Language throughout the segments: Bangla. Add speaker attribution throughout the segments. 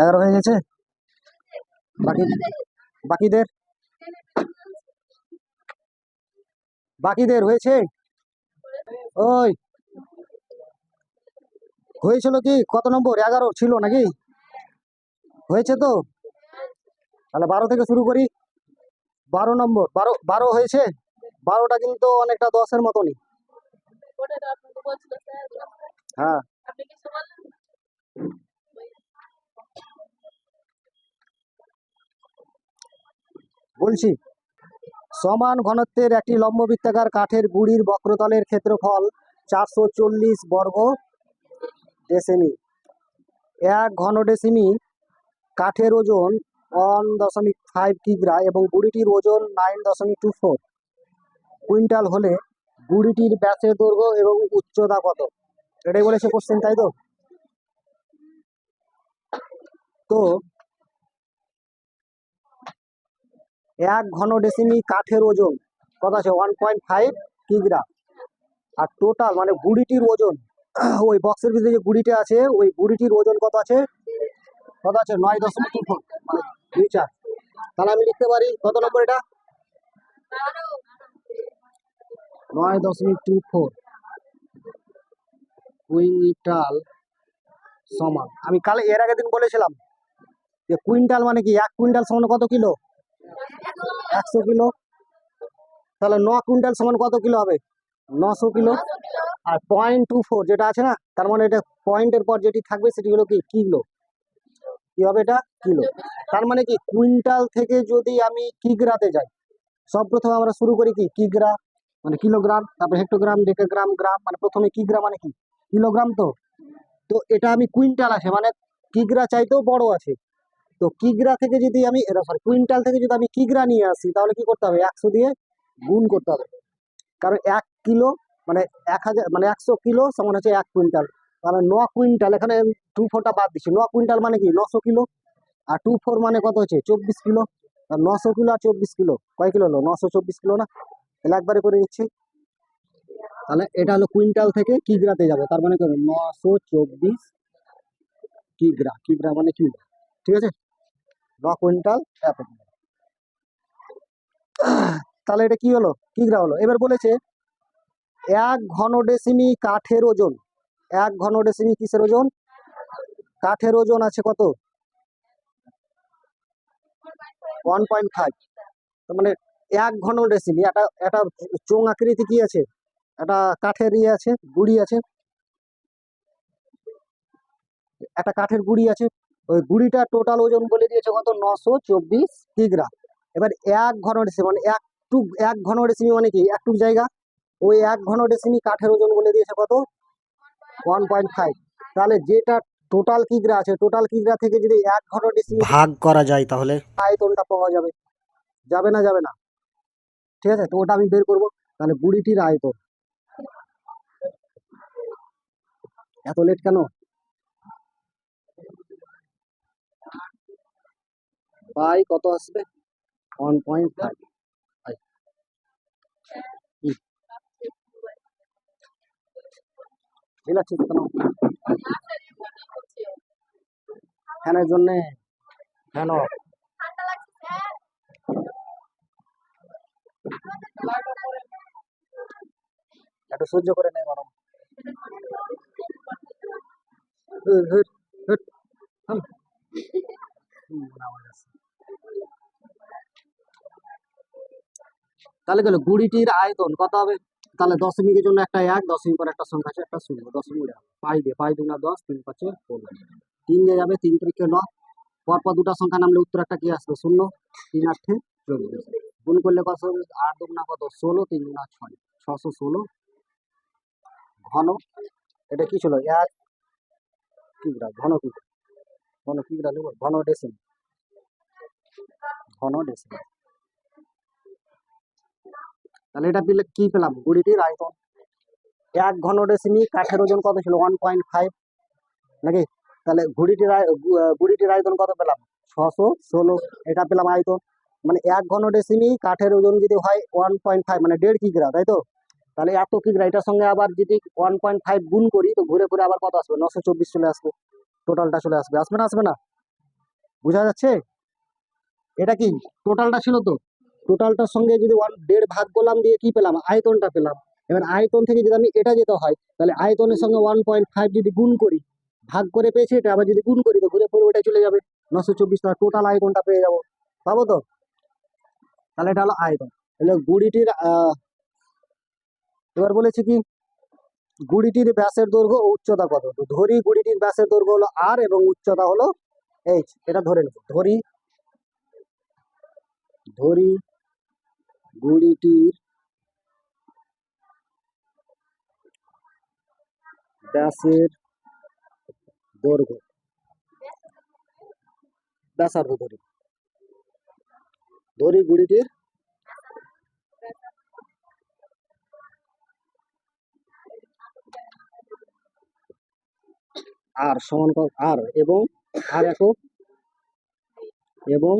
Speaker 1: এগারো হয়ে গেছে? বাকি বাকিদের? বাকিদের হয়েছে? ওই। হয়েছিল কি? কত নম্বর? এগারো ছিল নাকি? হয়েছে তো? তাহলে বারো থেকে শুরু করি। বারো নম্বর। বারো বারো হয়েছে? বারোটা কিন্তু অনেকটা দশের মতনই। হ্যাঁ। বলছি, সমান ঘনত্বের একটি লম্ব বৃত্তাকার কাঠের গুড়ির বক্রতলের ক্ষেত্রফল চারশো চল্লিশ বর্গ ডেসিমি। এক ঘন ডেসিমি কাঠের ওজন ওয়ান দশমিক ফাইভ কিগ্রা এবং গুড়িটির ওজন নাইন দশমিক টু ফোর। কুইন্টাল হলে গুড়িটির ব্যাসের দৈর্ঘ্য এবং উচ্চতা কত? এটাই বলেছে কোশ্চেন তাই তো? তো এক ঘন ডেসিমি কাঠের ওজন কত আছে ওয়ান পয়েন্ট ফাইভ কিগ্রা। আর টোটাল মানে গুড়িটির ওজন, ওই বক্সের ভিতরে যে গুড়িটা আছে, ওই গুড়িটির ওজন কত আছে? কত আছে? নয় দশমিক টু ফোর মানে দুই চার। তাহলে আমি লিখতে পারি, কত নম্বর এটা? নয় দশমিক টু ফোর কুইন্টাল সমান। আমি কালে এর আগের দিন বলেছিলাম যে কুইন্টাল মানে কি? এক কুইন্টাল সমান কত কিলো? একশো কিলো। তাহলে ন কুইন্টাল সমান কত কিলো হবে? নশো কিলো। আর পয়েন্ট টু ফোর যেটা আছে না, তার মানে এটা পয়েন্টের পর যেটি থাকবে সেটি হলো কি? কিলো। কি হবে এটা? কিলো। তার মানে কি? কুইন্টাল থেকে যদি আমি কিগ্রাতে যাই, সব প্রথমে আমরা শুরু করি কি? কিগ্রা মানে কিলোগ্রাম, তারপরে হেক্টোগ্রাম, ডেকাগ্রাম, গ্রাম মানে প্রথমে কিগ্রা মানে কি? কিলোগ্রাম তো। তো এটা আমি কুইন্টাল আছে মানে কিগ্রা চাইতেও বড় আছে। তো কিগ্রা থেকে যদি আমি সরি কুইন্টাল থেকে যদি আমি কিগ্রা নিয়ে আসি, তাহলে কি করতে হবে? একশো দিয়ে গুণ করতে হবে। কারণ এক কিলো মানে এক হাজার মানে একশো কিলো সমান হচ্ছে এক কুইন্টাল। তাহলে ন কুইন্টাল, এখানে টু ফোরটা বাদ দিচ্ছি ন কুইন্টাল মানে কি? নশো কিলো। আর টু ফোর মানে কত হচ্ছে? চব্বিশ কিলো। আর নশো কিলো আর চব্বিশ কিলো। কয় কিলো হলো? নশো চব্বিশ কিলো না? তাহলে একবারে করে নিচ্ছি। তাহলে এটা হলো কুইন্টাল থেকে কিগ্রাতে যাবে। তার মানে কি নশো চব্বিশ কিগ্রা। কিগ্রা মানে কিগ্রা। ঠিক আছে? ন কুইন্টাল তাহলে এটা কি হলো? কিগ্রা হলো? এবার বলেছে, এক ঘন ডেসিমি কাঠের ওজন। এক ঘন ডেসিমি কিসের ওজন? কাঠের ওজন আছে কত? One point five. মানে এক ঘন ডেসিমি একটা একটা চোঙ আকৃতি কি আছে? একটা কাঠের ইয়ে আছে, গুড়ি আছে। একটা কাঠের গুড়ি আছে। ওই গুড়িটা টোটাল ওজন বলে দিয়েছে কত? নশো চব্বিশ কিগ্রা এবার এক ঘন ডেসিমি মানে একটু এক ঘন ডেসিমি মানে কি? একটুক জায়গা। ওই এক ঘন ডেসিমি কাঠের ওজন বলে দিয়েছে কত? ওয়ান পয়েন্ট ফাইভ তাহলে যেটা টোটাল কিগ্রা আছে টোটাল কিগ্রা থেকে যদি এক ঘন ডেসিমি
Speaker 2: ভাগ করা যায় তাহলে?
Speaker 1: আয়তনটা পাওয়া যাবে। যাবে না যাবে না। ঠিক আছে? তো ওটা আমি বের করব। তাহলে বুড়িটির আয়তন। এত লেট কেন? বাই কত আসবে? ওয়ান পয়েন্ট ফাইভ মিলাচ্ছিস কেন ফ্যানের জন্যে ফ্যান off। একটু সহ্য করে নেই গরম। হুট, হুট, হুট। হুম, তাহলে গেল গুড়িটির আয়তন কত হবে? তাহলে দশমিকের জন্য একটা এক দশমিক পর একটা সংখ্যা আছে, একটা শূন্য। দশমিক। পাই দিয়ে, পাই দুনা দশ, তিন পাঁচে ষোলো। তিন দিয়ে যাবে তিন তিরিখে ন। পরপর দুটা সংখ্যা নামলে উত্তর একটা কি আসবে? শূন্য, তিন আটে চল্লিশ গুণ করলে কত আট দুগুণা কত? ষোলো, তিন গুণা ছয়। ছশো ষোলো। ঘন। এটা কি ছিল? এক কিগ্রা। ঘন কিগ্রা। ঘন কিগ্রা নেব ঘন ডেসিম ঘন ডেসিম তাহলে এটা পেলে কি পেলাম? গুড়িটির আয়তন। এক ঘন ডেসিমি কাঠের ওজন কত ছিল? ওয়ান পয়েন্ট ফাইভ নাকি? তাহলে ঘুড়িটির গুড়িটির আয়তন কত পেলাম? ছশো ষোলো। এটা পেলাম আয়তন। মানে এক ঘন ডেসিমি কাঠের ওজন যদি হয় ওয়ান পয়েন্ট ফাইভ মানে দেড় কিগ্রা, তাই তো? তাহলে এত কিগ্রা, এটার সঙ্গে আবার যদি ওয়ান পয়েন্ট ফাইভ গুণ করি, তো ঘুরে ঘুরে আবার কত আসবে? নশো চব্বিশ চলে আসবে। টোটালটা চলে আসবে। আসবে না আসবে না? বোঝা যাচ্ছে? এটা কি? টোটালটা ছিল তো? টোটালটার সঙ্গে যদি ওয়ান দেড় ভাগ করলাম দিয়ে কি পেলাম? আয়তনটা পেলাম। এবার আয়তন থেকে যদি আমি এটা যেতে হয়, তাহলে আয়তনের সঙ্গে ওয়ান পয়েন্ট ফাইভ যদি গুণ করি, ভাগ করে পেয়েছি এটা, আবার যদি গুণ করি, তো ঘুরে পড়ে ওটা চলে যাবে। নশো চব্বিশ টাকা টোটাল আয়তনটা পেয়ে যাব। পাবো তো? তাহলে এটা হলো আয়তন। তাহলে গুড়িটির এবার বলেছি কি? গুড়িটির ব্যাসের দৈর্ঘ্য ও উচ্চতা কত? তো ধরি গুড়িটির ব্যাসের দৈর্ঘ্য হলো আর এবং উচ্চতা হলো এইচ এটা ধরে নেব। ধরি ধরি গুড়িটির ব্যাসের দৈর্ঘ্য। ব্যাসার্ধ ধরি। ধরি গুড়িটির আর সমান আর এবং আর একক এবং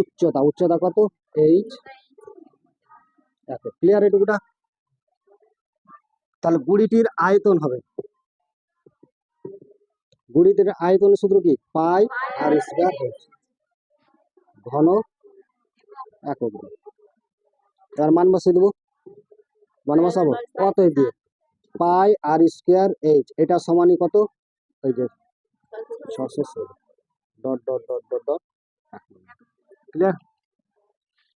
Speaker 1: উচ্চতা উচ্চতা কত? এইচ একক ক্লিয়ার এটুকুটা? তাহলে গুড়িটির আয়তন হবে। গুড়িটির আয়তন সূত্র কি? পাই আর স্কোয়ার ঘন একক তার মান বসিয়ে দেবো। মান বসাবো? কত দিয়ে পাই আর স্কোয়ার এইচ এটা সমানই কত? এই যে, ছশো ষোলো। Dot dot dot dot dot. Clear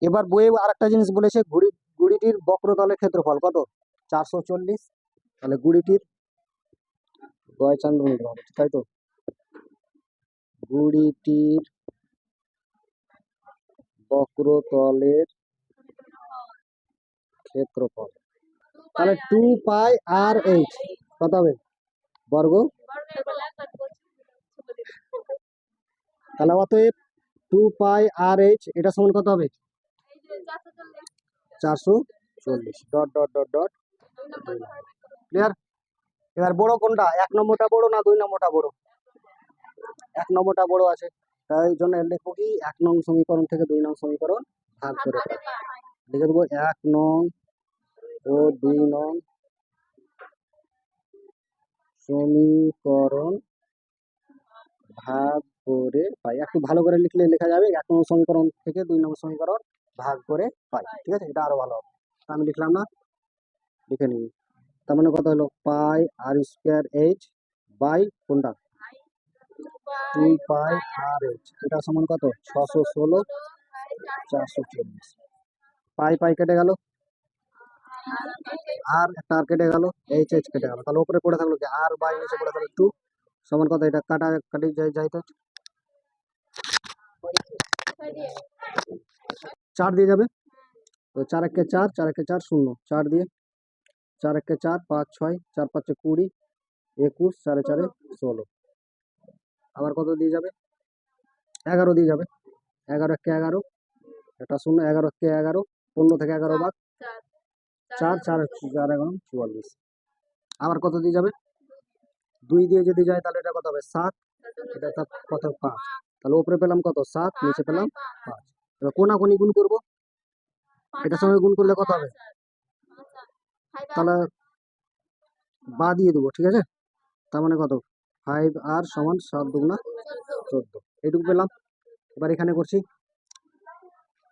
Speaker 1: এবার বইয়ে আরেকটা জিনিস বলেছে ঘুড়ি গুড়িটির বক্রতলের ক্ষেত্রফল কত? চারশো চল্লিশ। তাহলে গুড়িটির গয়চান্দ্র মিটার তাই তো? গুড়িটির বক্রতলের ক্ষেত্রফল। তাহলে টু পাই আর এইচ কত হবে? বর্গ? তাহলে অতএব টু পাই আর এইচ এটা সমান কত হবে? চারশো চল্লিশ। Dot dot dot dot clear এবার বড় কোনটা? এক নম্বরটা বড় না দুই নম্বরটা বড়? এক নম্বরটা বড় আছে। তাই জন্য লিখব কি? এক নং সমীকরণ থেকে দুই নং সমীকরণ ভাগ করে। লিখে দেবো এক নং ও দুই নং সমীকরণ ভাগ করে পাই। একটু ভালো করে লিখলে লেখা যাবে, এক নম্বর সমীকরণ থেকে দুই নম্বর সমীকরণ ভাগ করে পাই, ঠিক আছে? এটা আরও ভালো হবে। আমি লিখলাম না, লিখে নিবি তার মানে কথা হলো? Pi R square H by কোনটা? Two pi R H. এটা সমান কত? ছশো ষোলো, চারশো চল্লিশ। পাই পাই কেটে গেল? আর একটা আর কেটে গেল, এইচ এইচ কেটে গেল। তাহলে উপরে পড়ে থাকল কি? আর বাই নিচে পড়ে থাকল টু সমান কত? এটা কাটা, কাটি যাই তো চার দিয়ে যাবে। চার একে চার চার একে চার শূন্য। চার দিয়ে চার একে চার, পাঁচ, ছয়, চার, পাঁচে কুড়ি, একুশ চারে চারে ষোলো। আবার কত দিয়ে যাবে? এগারো দিয়ে যাবে। এগারো একে এগারো, এটা শূন্য। এগারো একে এগারো, পনেরো থেকে এগারো বাদ। চার চার চার, এগারো, চুয়াল্লিশ। আবার কত দিয়ে যাবে? দুই দিয়ে যদি যায় তাহলে এটা কত হবে? সাত। এটা কত পাঁচ। তাহলে উপরে পেলাম কত? সাত নিচে পেলাম পাঁচ। এবার কোনাকুনি গুণ করব? এটার সঙ্গে গুণ করলে কত হবে? তাহলে বা দিয়ে দেবো ঠিক আছে? তার মানে কত? ফাইভ আর সমান সাত দুগুণা চোদ্দ। এইটুকু পেলাম। এবার এখানে করছি।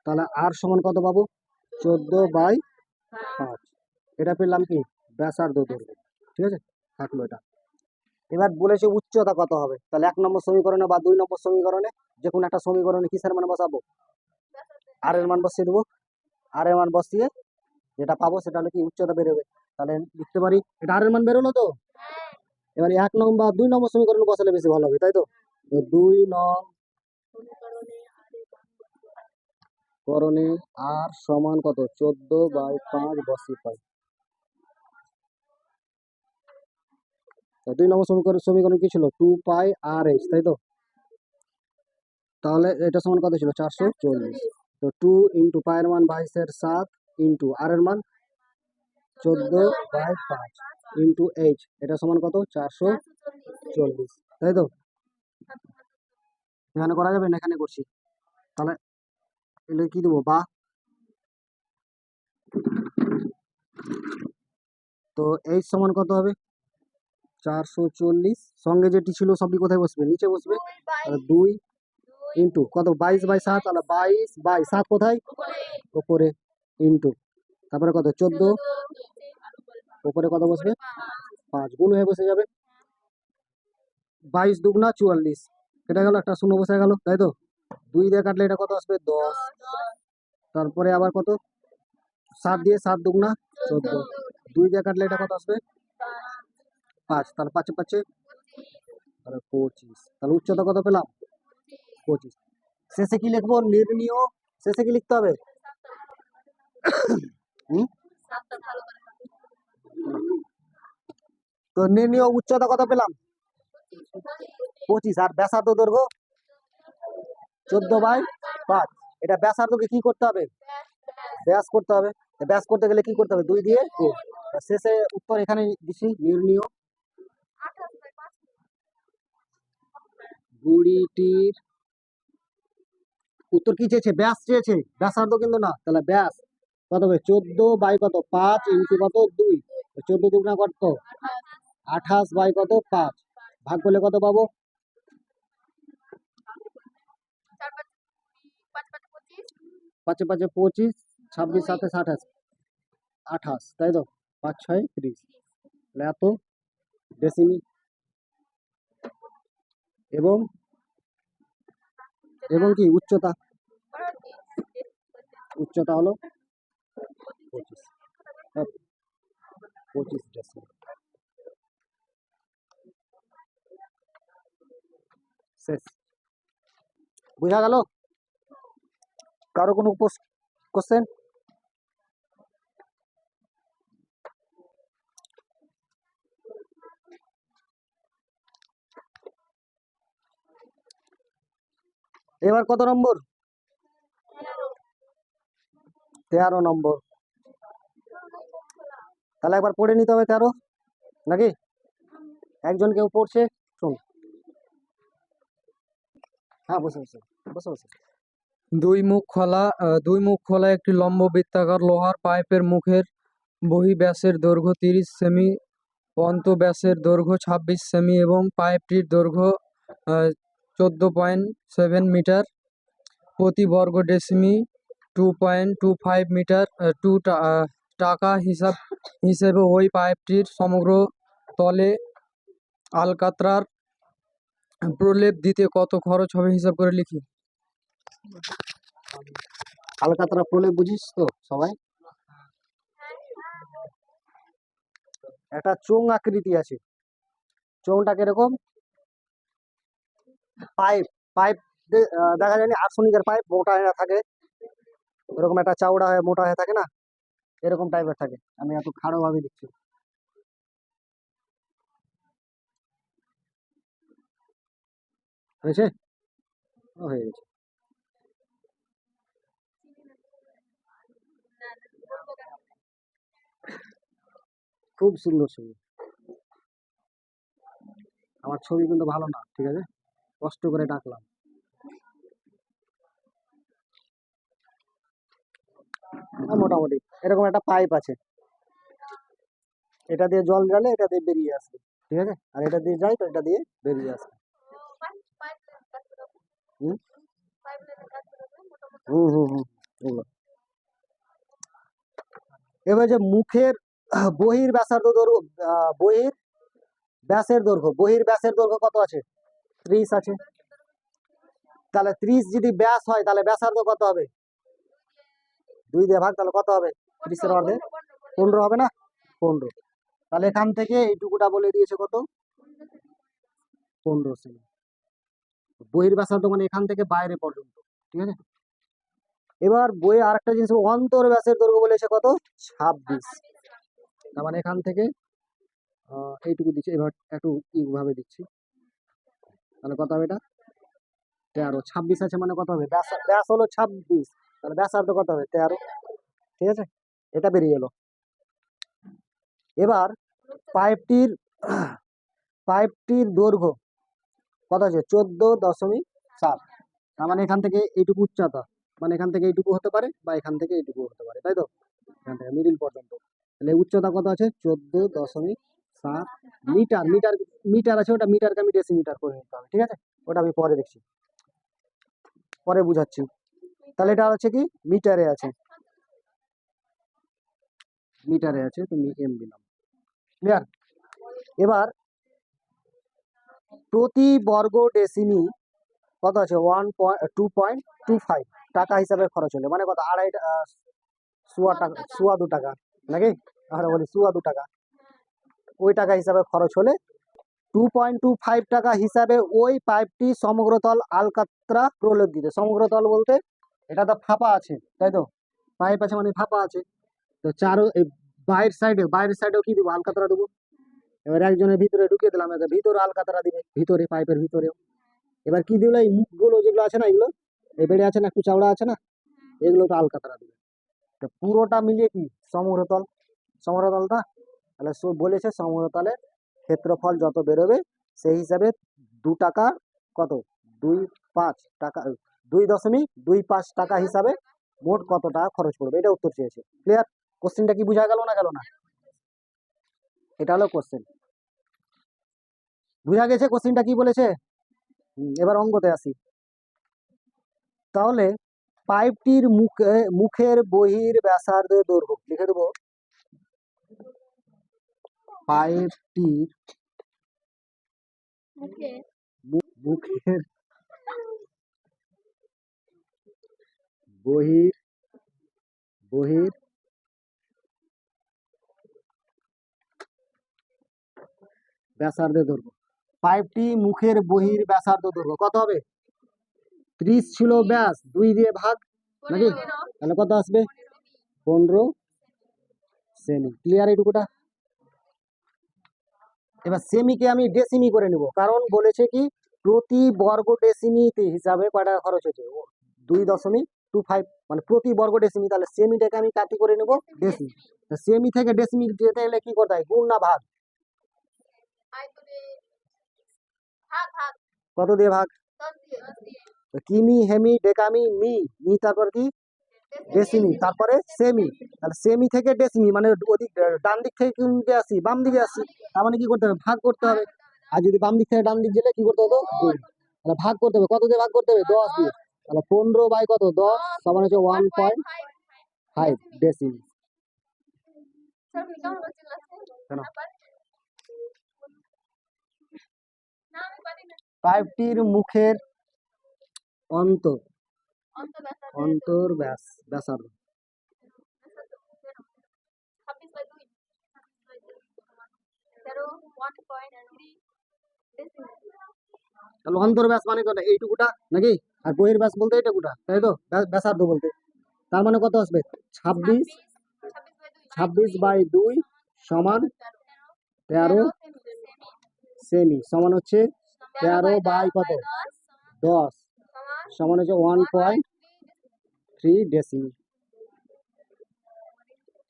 Speaker 1: তাহলে আর সমান কত পাবো? চোদ্দ বাই পাঁচ। এটা পেলাম কি? ব্যাসার্ধ দৈর্ঘ্য ঠিক আছে? থাকল এটা। এবার বলেছে উচ্চতা কত হবে? তাহলে এক নম্বর সমীকরণে বা দুই নম্বর সমীকরণে যে কোনো একটা সমীকরণে কিসের মান বসাবো? আর এর মান বসিয়ে দেবো। আর এর মান বসিয়ে যেটা পাবো সেটা হলো কি? উচ্চতা বেরোবে তাহলে লিখতে পারি, এটা আর এর মান বেরোলো তো? এবার এক নম্বর দুই নম্বর সমীকরণ বসালে বেশি ভালো হবে, তাই তো? দুই নং করণে আর সমান কত? চোদ্দ বাই পাঁচ বসি পাই। দুই নম্বর সমীকরণ সমীকরণ কি ছিল? টু পাই আর এইচ তাই তো? তাহলে এটা সমান কত ছিল? চারশো চল্লিশ। তো টু ইন্টু পায়ের মান বাইশের সাত ইন্টু আর এর মান চোদ্দ বাই পাঁচ ইন্টু এইচ এটা সমান কত? চারশো চল্লিশ। তাই তো? এখানে করা যাবে না? এখানে করছি। তাহলে এটা কি দেবো বা। তো এইচ সমান কত হবে? চারশো চল্লিশ। সঙ্গে যেটি ছিল সবই কোথায় বসবে? নিচে বসবে। দুই ইন্টু কত? বাইশ বাই সাত, তাহলে বাইশ বাই সাত কোথায়? ওপরে ইন্টু। তারপরে কত? চোদ্দ। ওপরে কত বসবে? পাঁচ। গুণ হয়ে বসে যাবে। বাইশ দুগুণা চুয়াল্লিশ। কেটে গেল, একটা শূন্য বসে গেল, তাই তো? দুই দিয়ে কাটলে এটা কত আসবে? দশ। তারপরে আবার কত? সাত দিয়ে সাত দুগুণা চোদ্দ। দুই দিয়ে কাটলে এটা কত আসবে? পাঁচ, তাহলে পাঁচে পাঁচে, তাহলে পঁচিশ, তাহলে উচ্চতা কত পেলাম? পঁচিশ। শেষে কি লিখব? নির্ণীয়। শেষে কি লিখতে হবে? তো নির্ণীয় উচ্চতা কত পেলাম? পঁচিশ। আর ব্যাসার্ধ দৈর্ঘ্য চোদ্দ বাই পাঁচ। এটা ব্যাসার্ধকে কি করতে হবে? ব্যাস করতে হবে। ব্যাস করতে গেলে কি করতে হবে? দুই দিয়ে শেষে উত্তর এখানে দিছি, নির্ণীয়। বুড়িটির উত্তর কি চেয়েছে? ব্যাস চেয়েছে। ব্যাসার্ধ কিন্তু না। তাহলে ব্যাস। কত হবে? চোদ্দ বাই কত? পাঁচ ইন্টু কত? দুই। চোদ্দ দুগুণা কত? আঠাশ বাই কত? পাঁচ। ভাগ করলে কত পাবো? পাঁচে পাঁচে পঁচিশ, ছাব্বিশ সাতাশ আঠাশ। আঠাশ, তাই তো? পাঁচ, ছয়, ত্রিশ। এত? ডেসিমি এবং এবং কি? উচ্চতা? উচ্চতা হলো পঁচিশ। হ্যাঁ, পঁচিশ ডেসিমি শেষ। বুঝা গেল? কারও কোনো কোশ্চেন এবার কত নম্বর? তেরো নম্বর। তাহলে একবার পড়ে নিতে হবে তেরো, নাকি? একজন কেউ পড়ছে, শোন। হ্যাঁ বসে বসে বসে বসে।
Speaker 2: দুই মুখ খোলা দুই মুখ খোলা একটি লম্ব বৃত্তাকার লোহার পাইপের মুখের বহি ব্যাসের দৈর্ঘ্য তিরিশ সেমি অন্ত ব্যাসের দৈর্ঘ্য ছাব্বিশ সেমি এবং পাইপটির দৈর্ঘ্য চোদ্দ পয়েন্ট সেভেন মিটার, প্রতি বর্গ ডেসিমি two point two five metre two টাকা হিসাব, হিসেবে ওই পাইপটির সমগ্র তলে আলকাতরার প্রলেপ দিতে কত খরচ হবে হিসাব করে লিখি।
Speaker 1: আলকাতরা প্রলেপ বুঝিস তো সবাই? একটা চোং আকৃতি আছে। চোংটা কীরকম? পাইপ পাইপ দেখা যায়নি আর্সনিকের পাইপ মোটা হয়ে থাকে। এরকম একটা চাওড়া হয়ে, মোটা হয়ে থাকে না? এরকম টাইপের থাকে। আমি এত খাড়ো ভাবে দিচ্ছি হয়েছে হয়ে গেছে। খুব সুন্দর ছবি। আমার ছবি কিন্তু ভালো না, ঠিক আছে? কষ্ট করে ডাকলাম। মোটামুটি এরকম একটা পাইপ আছে। এটা দিয়ে জল গেলে এটা দিয়ে বেরিয়ে আসবে, ঠিক আছে? আর এটা দিয়ে যাই তো, এটা দিয়ে বেরিয়ে আসবে। এবার যে মুখের বহির ব্যাসার্ধ দৈর্ঘ্য বহির ব্যাসের দৈর্ঘ্য বহির ব্যাসের দৈর্ঘ্য কত আছে? ত্রিশ আছে। তাহলে ত্রিশ যদি ব্যাস হয়, তাহলে ব্যাসার্ধ কত হবে? দুই দিয়ে ভাগ, তাহলে কত হবে? ত্রিশের অর্ধে পনেরো হবে না? পনেরো। তাহলে এখান থেকে এইটুকুটা বলে দিয়েছে কত? পনেরো সেমি বইয়ের ব্যাসার্ধ মানে এখান থেকে বাইরে পর্যন্ত, ঠিক আছে? এবার বইয়ে আরেকটা জিনিস, অন্তর ব্যাসের দৈর্ঘ্য বলেছে কত? ছাব্বিশ। তার মানে এখান থেকে এইটুকু দিচ্ছি। এবার একটু এইভাবে দিচ্ছি। তাহলে কত হবে এটা? তেরো। ছাব্বিশ আছে মানে কত হবে? ব্যাস ব্যাস হলো ছাব্বিশ। তাহলে ব্যাসার্ধ কত হবে? তেরো। ঠিক আছে? এটা বেরিয়ে গেল এবার পাইপটির পাইপটির দৈর্ঘ্য কত আছে? চোদ্দ দশমিক সাত তার মানে এখান থেকে এইটুকু উচ্চতা। মানে এখান থেকে এইটুকু হতে পারে বা এখান থেকে এইটুকু হতে পারে। তাই তো? এখান থেকে মিডিল পর্যন্ত। তাহলে উচ্চতা কত আছে? চোদ্দ দশমিক সাত মিটার মিটার মিটার আছে ওটা মিটারকে আমি ডেসিমিটার করে নিতে হবে ঠিক আছে? ওটা আমি পরে দেখছি। পরে বুঝাচ্ছি। তাহলে এটা হচ্ছে কি? মিটারে আছে। মিটারে আছে তুমি এম দিলাম। ক্লিয়ার? এবার প্রতি বর্গ ডেসিমি কত আছে? One point two point two five. টাকা হিসাবে খরচ হলে। মানে কত? আড়াই সোয়া টাকা সোয়া দু টাকা। নাকি? আমরা বলি সোয়া দু টাকা। ওই টাকা হিসাবে খরচ হলে টু পয়েন্ট টু ফাইভ টাকা হিসাবে ওই পাইপটি সমগ্রতল আলকাত্রা দিতে সমগ্রতল বলতে এটা তো ফাঁপা আছে, তাই তো? পাইপ আছে মানে ফাঁপা আছে। তো চারো বাইরের সাইডে বাইরের সাইডেও কি দেবো? আলকাতরা দেবো? এবার একজনের ভিতরে ঢুকিয়ে দিলাম, এবার ভিতরে আলকাতরা দিবে, ভিতরে, পাইপের ভিতরে। এবার কি দিল? এই মুখগুলো যেগুলো আছে না, এগুলো? এই বেড়ে আছে না, একটু চাওড়া আছে না? এগুলো তো আলকাতরা দিবে। তো পুরোটা মিলিয়ে কি? সমগ্রতল সমগ্রতলটা তাহলে বলেছে সমগ্রতলের ক্ষেত্রফল যত বেরোবে, সেই হিসাবে দু টাকা কত? দুই পাঁচ টাকা, দুই দশমিক দুই পাঁচ টাকা হিসাবে মোট কত টাকা খরচ পড়বে? এটা উত্তর চেয়েছে। ক্লিয়ার কোশ্চেনটা কি বোঝা গেল না গেল না? এটা হলো কোশ্চেন বুঝা গেছে কোশ্চেনটা কি বলেছে? এবার অঙ্কতে আসি। তাহলে পাইপটির মুখে, মুখের বহির ব্যাসার্ধের দৈর্ঘ্য, লিখে দেবো।
Speaker 3: মুখে
Speaker 1: মুখের বহির বহির ব্যাসার্ধের দৈর্ঘ্য। পাইপটি মুখের বহির ব্যাসার্ধ দৈর্ঘ্য। কত হবে? ত্রিশ ছিল ব্যাস দুই দিয়ে ভাগ নাকি? তাহলে কত আসবে? পনেরো সেমি। ক্লিয়ার এইটুকুটা? এবার সেমিকে আমি ডেসিমি করে নেব। কারণ বলেছে কি প্রতি বর্গ ডেসিমিতে হিসাবে কয় টাকা খরচ হচ্ছে? দুই দশমিক টু ফাইভ মানে প্রতি বর্গ ডেসিমি তাহলে সেমিটাকে আমি কাটি করে নেব ডেসিমি সেমি থেকে ডেসিমি যেতে গেলে কি করতে হয়? গুণ না ভাগ? কত দিয়ে ভাগ? কিমি হেমি ডেকামি মি। মি তারপর কি? ডেসিমি তারপরে সেমি তাহলে সেমি থেকে ডেসিমি মানে ওদিক ডান দিক থেকে কোন দিকে আসি? বাম দিকে আসি। তার মানে কি করতে হবে? ভাগ করতে হবে। আর যদি বাম দিক থেকে ডান দিক গেলে কি করতে হতো দুই। তাহলে ভাগ করতে হবে। কত দিয়ে ভাগ করতে হবে? দশ দিয়ে। তাহলে পনেরো বাই কত? দশ সমান হচ্ছে ওয়ান পয়েন্ট ফাইভ ডেসিমি পাইপটির মুখের অন্ত। অন্তর ব্যাস ব্যাসার্ধ
Speaker 3: ছাব্বিশ বাই দুই তেরো ওয়ান পয়েন্ট থ্রি
Speaker 1: তাহলে অন্তর ব্যাস মানে কত এইটুকুটা নাকি? আর বহির ব্যাস বলতে এইটুকুটা তাই তো? ব্যাস- ব্যাসার্ধ বলতে। তার মানে কত আসবে? ছাব্বিশ ছাব্বিশ বাই দুই সমান তেরো সেমি। সমান হচ্ছে তেরো বাই কত? দশ। সমান হচ্ছে ওয়ান পয়েন্ট থ্রি ডেসিমি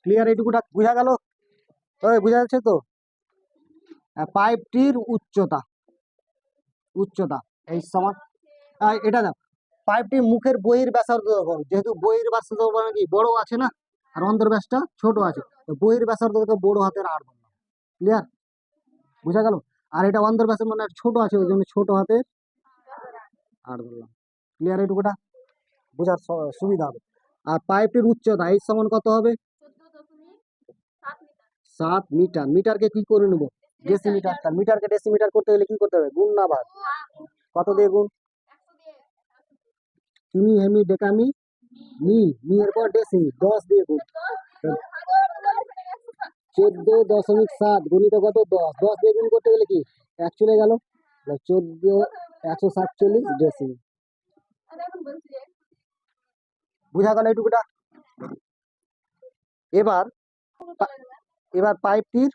Speaker 1: ক্লিয়ার এইটুকুটা? বোঝা গেল? ওই বোঝা যাচ্ছে তো? পাইপটির উচ্চতা। উচ্চতা। এই সমান এটা না পাইপটির মুখের বইয়ের ব্যাসার্ধ দেখো, যেহেতু বইয়ের ব্যাসার্ধ মানে কি বড় আছে না? আর অন্তর ব্যাসটা ছোট আছে। বইয়ের ব্যাসার্ধকে বড় হাতের আট বললাম ক্লিয়ার বোঝা গেল? আর এটা অন্তর ব্যাসের মানে ছোট আছে ওই জন্য ছোট হাতের আট বললাম ক্লিয়ার এইটুকুটা বোঝার সুবিধা হবে। আর পাইপটির উচ্চতা, এই সমান কত হবে?
Speaker 3: সাত মিটার।
Speaker 1: মিটারকে কি করে নেব? ডেসিমিটার মিটারকে ডেসিমিটার করতে গেলে কি করতে হবে? গুণ না ভাগ। কত দিয়ে গুণ? কিমি, হেমি, ডেকামি, মি। মি এর পর ডেসিমি দশ দিয়ে গুণ। চোদ্দ দশমিক সাত গুণিত কত? দশ। দশ দিয়ে গুণ করতে গেলে কি? এক চলে গেল। চোদ্দ, একশো সাতচল্লিশ ডেসিমি বুঝা গেল এইটুকুটা? এবার এবার পাইপটির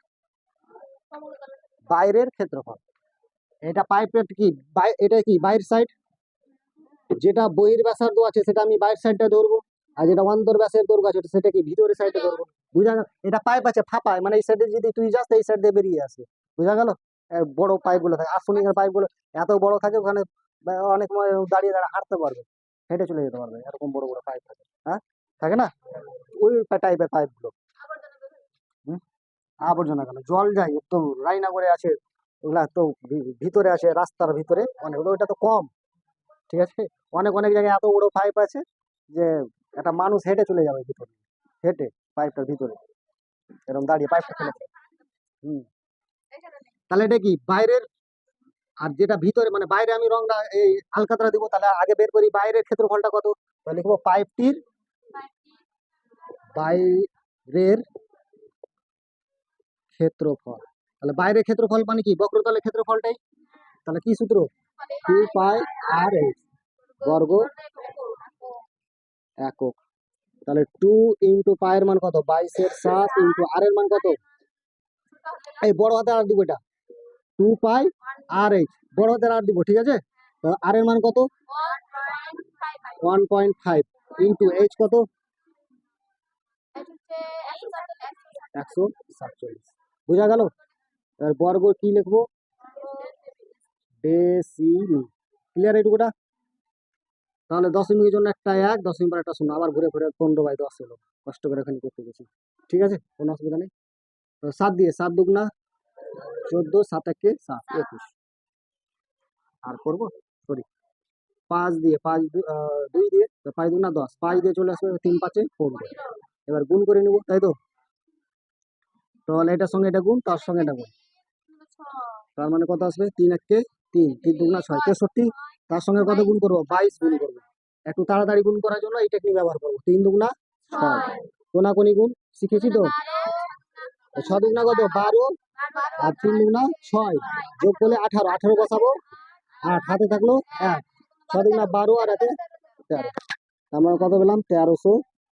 Speaker 1: বাইরের ক্ষেত্রফল। এটা পাইপের কি? এটা কি? বাইরের সাইড যেটা বইয়ের ব্যাসার্ধ আছে, সেটা আমি বাইরের সাইডটা ধরবো। আর যেটা অন্তর ব্যাসের দৈর্ঘ্য আছে, সেটা কি? ভিতরের সাইডে ধরবো। বুঝা গেল? এটা পাইপ আছে ফাঁপায় মানে এই সাইডে যদি তুই যাস, এই সাইড দিয়ে বেরিয়ে আসে। বুঝা গেল? বড় পাইপগুলো থাকে। আসুনিং এর পাইপগুলো এত বড় থাকে, ওখানে অনেক সময় দাঁড়িয়ে দাঁড়িয়ে হাঁটতে পারবে, হেঁটে চলে যেতে পারবে, এরকম বড় বড় পাইপ থাকে হ্যাঁ? থাকে না? ওই টাইপের পাইপগুলো।
Speaker 3: আবার জানা যাবে
Speaker 1: হুম? আবর্জনা কেন জল যায় তো রাইনা করে আছে, ওগুলা তো ভিতরে আছে, রাস্তার ভিতরে, অনেক, ওইটা তো কম, ঠিক আছে? অনেক অনেক জায়গায় এত বড় পাইপ আছে যে একটা মানুষ হেঁটে চলে যাবে ভিতরে, হেঁটে পাইপটার ভিতরে এরকম দাঁড়িয়ে পাইপটা দেয়। হুম। তাহলে এটা কি, বাইরের আর যেটা ভিতরে মানে বাইরে আমি রংটা এই আলকাতরা দিব, তাহলে আগে বের করি, বাইরের ক্ষেত্রফলটা কত? তাহলে লিখব পাইপটির বাইরের ক্ষেত্রফল। তাহলে বাইরের ক্ষেত্রফল মানে কি? বক্রতলের ক্ষেত্রফলটাই? তাহলে কি সূত্র? টু পাই আর এইচ বর্গ একক। তাহলে টু ইন্টু পায়ের মান কত? বাইশের সাত ইন্টু আর এর মান কত? এই বড় হাতে আর দিব এটা। টু পাই আর এইচ বড় হাতের আর দিব, ঠিক আছে? আর এর মান কত? One point five into H কত? একশো সাতচল্লিশ। বোঝা গেল? এবার বর্গ কি লিখব? ডেসিমি ক্লিয়ার এইটুকুটা? তাহলে দশমিকের জন্য একটা এক, দশমিক পর একটা শূন্য। আবার ঘুরে ঘুরে পনেরো বাই দশ হলো। কষ্ট করে এখানে করতে গেছি। ঠিক আছে? কোনো অসুবিধা নেই। সাত দিয়ে সাত দুগুনা চোদ্দ সাত একে সাত, একুশ। আর করব? সরি। পাঁচ দিয়ে, পাঁচ দুই দিয়ে পাঁচ দুগুনা দশ। পাঁচ দিয়ে চলে আসবে তিন পাঁচে পনেরো এবার গুণ করে নেব, তাই তো? তাহলে এটার সঙ্গে এটা গুণ, তার সঙ্গে এটা গুণ। তার মানে কত আসবে? তিন একে তিন। তিন দুগুনা ছয়, তেষট্টি। তার সঙ্গে কত গুণ করব? বাইশ গুণ করব। একটু তাড়াতাড়ি গুণ করার জন্য এই টেকনিক ব্যবহার করব। তিন দুগুনা ছয়। কোনাকুনি গুণ, শিখেছি তো? ছ দুগুনা কত বারো আর তিন দুগুনা ছয়। যোগ করলে আঠারো আঠারো বসাবো। আট হাতে থাকল এক। ছ দুগুনা বারো আর একে তেরো। আমরা কত পেলাম? তেরোশো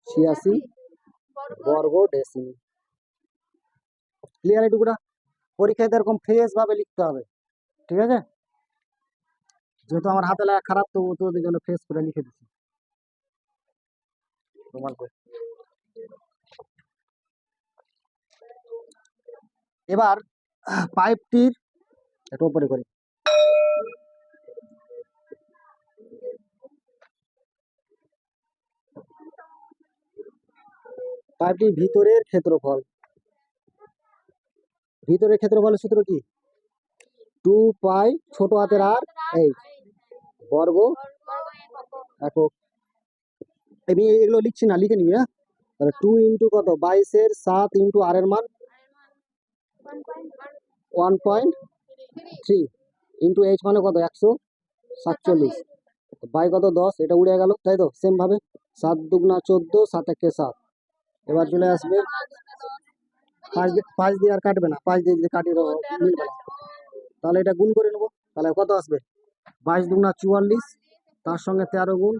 Speaker 1: ছিয়াশি বর্গ ডেসিমি ক্লিয়ার এটুকুটা পরীক্ষায় তো ফ্রেশ ভাবে লিখতে হবে। ঠিক আছে? যেহেতু আমার হাতে লেখা খারাপ, তো তো ওদের জন্য ফ্রেশ করে লিখে দিচ্ছি। প্রমাণ এবার পাইপটির একটু উপরে করি। পাইপটির ভিতরের ক্ষেত্রফল। ভিতরের ক্ষেত্রফলের সূত্র কি? টু পাই ছোট হাতের আর এইচ বর্গ একক। আমি এগুলো লিখছি না, লিখে নিবি হ্যাঁ? টু ইন্টু কত? বাইশের সাত ইন্টু আর এর মান one point three into H মানে কত? একশো সাতচল্লিশ। বাই কত? দশ। এটা উড়ে গেল, তাই তো? সেম ভাবে। সাত দুগুনা চোদ্দ, সাত একে সাত। এবার চলে আসবে। পাঁচ পাঁচ দিয়ে আর কাটবে না। পাঁচ দিয়ে যদি তাহলে এটা গুণ করে নেব। তাহলে কত আসবে? বাইশ দুগুনা চুয়াল্লিশ, তার সঙ্গে তেরো গুণ।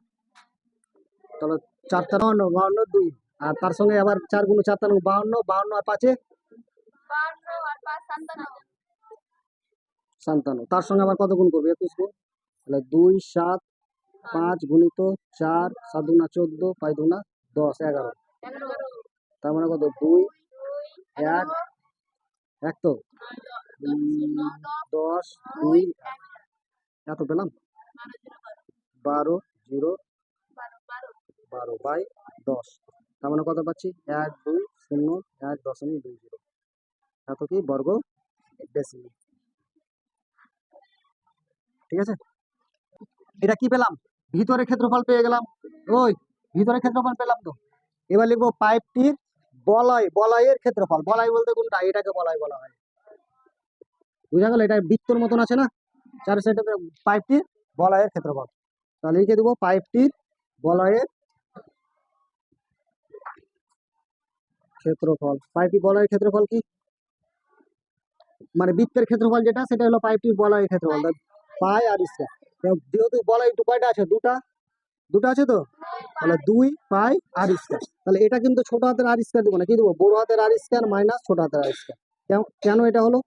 Speaker 1: তাহলে চার তেরো বাহান্ন দুই। আর তার সঙ্গে আবার চার গুণ চার তেরো বাহান্ন বাহান্ন আর পাঁচে সান্তান্ন তার সঙ্গে আবার কত গুণ করবে? একুশ গুণ। তাহলে দুই সাত পাঁচ। গুণিত চার সাত দুগুনা চোদ্দ পাঁচ দুগুনা দশ এগারো। তার মানে কত? দুই এক এক তো? দশ দুই। এত পেলাম? বারো জিরো বারো। বাই দশ। তার মানে কত পাচ্ছি? এক দুই শূন্য এক দশমিক দুই জিরো। এত কি বর্গ ডেসিমি ঠিক আছে? এটা কি পেলাম? ভিতরে ক্ষেত্রফল পেয়ে গেলাম। ওই ভিতরে ক্ষেত্রফল পেলাম তো। এবার লিখব পাইপটির বলয়, বলয়ের ক্ষেত্রফল। বলয় বলতে কোনটা? এটাকে বলয় বলা হয়। বুঝা গেল? এটা বৃত্তর মতন আছে না? চার সাইডে পাইপটির বলয়ের ক্ষেত্রফল। তাহলে লিখে দেবো পাইপটির বলয়ের ক্ষেত্রফল। পাইপটি বলয়ের ক্ষেত্রফল কি? মানে বৃত্তের ক্ষেত্রফল যেটা সেটা হলো পাইপটির বলয়ের ক্ষেত্রফল। পাই। R square. যেহেতু বলয় একটু কয়টা আছে? দুটা? দুটো আছে তো? তাহলে দুই পাই আর স্কয়ার। তাহলে এটা কিন্তু ছোট হাতের আর স্কয়ার দেবো না। কি দেবো? বড় হাতের আর স্কয়ার মাইনাস ছোট হাতের আর স্কয়ার। কেন এটা হলো?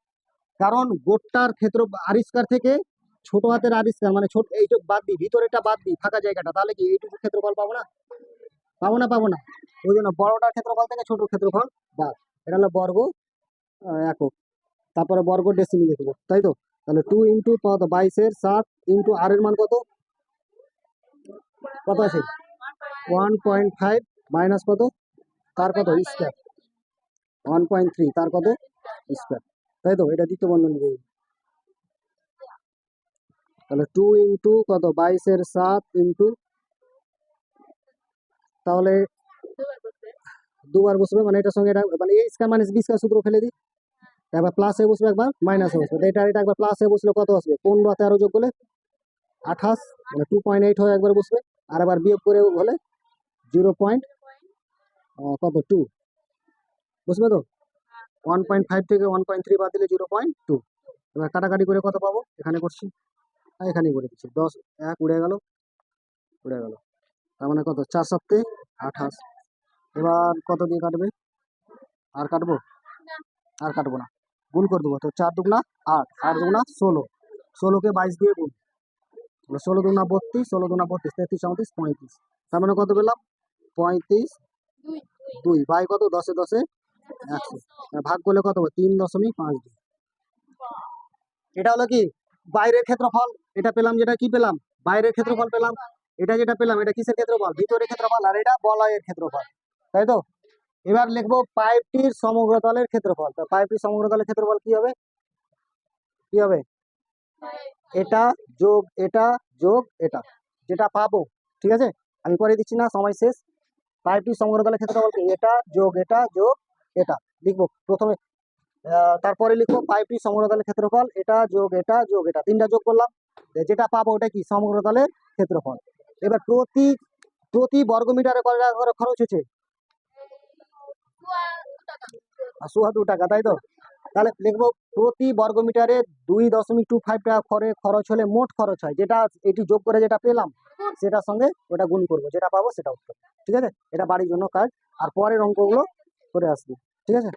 Speaker 1: কারণ গোটটার ক্ষেত্র আর স্কয়ার থেকে ছোট হাতের আর স্কয়ার মানে ছোট এইটুক বাদ দিই ভিতরেটা বাদ দিই ফাঁকা জায়গাটা তাহলে কি এইটুকু ক্ষেত্রফল পাবো না? পাবো না পাবো না। ওই জন্য বড়টার ক্ষেত্রফল থেকে ছোট ক্ষেত্রফল বাদ। এটা হলো বর্গ একক। তারপরে বর্গ ডেসিমি লিখব তাই তো তাহলে টু ইন্টু বাইশের সাত ইন্টু আর এর মান কত? কত আছে? ওয়ান পয়েন্ট ফাইভ মাইনাস কত? তার কত? স্কয়ার ওয়ান পয়েন্ট থ্রি তার কত? স্কোয়ার তাই তো এটা দ্বিতীয় বন্ধনী দেবে। তাহলে টু ইন্টু কত? বাইশের সাত ইন্টু তাহলে
Speaker 3: দুবার বসবে
Speaker 1: মানে এটার সঙ্গে এটা মানে এই স্কোয়ার মাইনাস বি স্কোয়ার সূত্র ফেলে দিই। একবার প্লাসে বসবে একবার মাইনাসে বসবে। এটা এটা একবার প্লাসে বসলে কত আসবে? পনেরো তেরো যোগ করলে আঠাশ মানে টু পয়েন্ট এইট হয়ে একবার বসবে। আর একবার বিয়োগ করে হলে জিরো পয়েন্ট কত? টু বুঝবে তো? ওয়ান পয়েন্ট ফাইভ থেকে ওয়ান পয়েন্ট থ্রি বাদ দিলে জিরো পয়েন্ট টু এবার কাটাকাটি করে কত পাবো? এখানে করছি। আর এখানেই করে দিচ্ছি। দশ এক উড়ে গেল। উড়ে গেল। তার মানে কত? চার সপ্তাহে আঠাশ। এবার কত দিয়ে কাটবে? আর কাটবো? আর কাটবো না। গুণ করে দেবো। তো চার দুগুনা আট আট দুগুনা ষোলো। ষোলোকে বাইশ দিয়ে গুণ। ষোলো দুগুনা বত্রিশ, ষোলো দুগুনা বত্রিশ, তেত্রিশ, চৌত্রিশ, পঁয়ত্রিশ। তার মানে কত পেলাম? পঁয়ত্রিশ,
Speaker 3: দুই।
Speaker 1: বাই কত? দশে দশে একশো। ভাগ করলে কত তিন দশমিক পাঁচ দুই। এটা হলো কি? বাইরের ক্ষেত্রফল। এটা পেলাম যেটা কি পেলাম? বাইরের ক্ষেত্রফল পেলাম। এটা যেটা পেলাম, এটা কিসের ক্ষেত্রফল? ভিতরের ক্ষেত্রফল। আর এটা বলয়ের ক্ষেত্রফল। তাই তো? এবার লিখব পাইপটির সমগ্রতলের ক্ষেত্রফল। তো পাইপটির সমগ্রতলের ক্ষেত্রফল কি হবে? কি হবে? এটা যোগ এটা যোগ, এটা। যেটা পাবো, ঠিক আছে? আমি করে দিচ্ছি না, সময় শেষ। পাইপটির সমগ্রতলের ক্ষেত্রফল কি? এটা যোগ এটা যোগ, এটা। লিখব প্রথমে তারপরে লিখব পাইপটির সমগ্রতলের ক্ষেত্রফল, এটা যোগ এটা যোগ, এটা। তিনটা যোগ করলাম। যেটা পাবো ওটা কি? সমগ্রতলের ক্ষেত্রফল। এবার প্রতি প্রতি বর্গমিটারে কত টাকা করে খরচ হচ্ছে আর সুহাদু টাকা, তাই তো? তাহলে দেখব প্রতি বর্গমিটারে দুই দশমিক টু ফাইভ টাকা করে খরচ হলে মোট খরচ হয়, যেটা এটি যোগ করে যেটা পেলাম, সেটার সঙ্গে ওটা গুণ করব, যেটা পাবো সেটা উত্তর, ঠিক আছে? এটা বাড়ির জন্য কাজ, আর পরের অঙ্কগুলো করে আসবি, ঠিক আছে?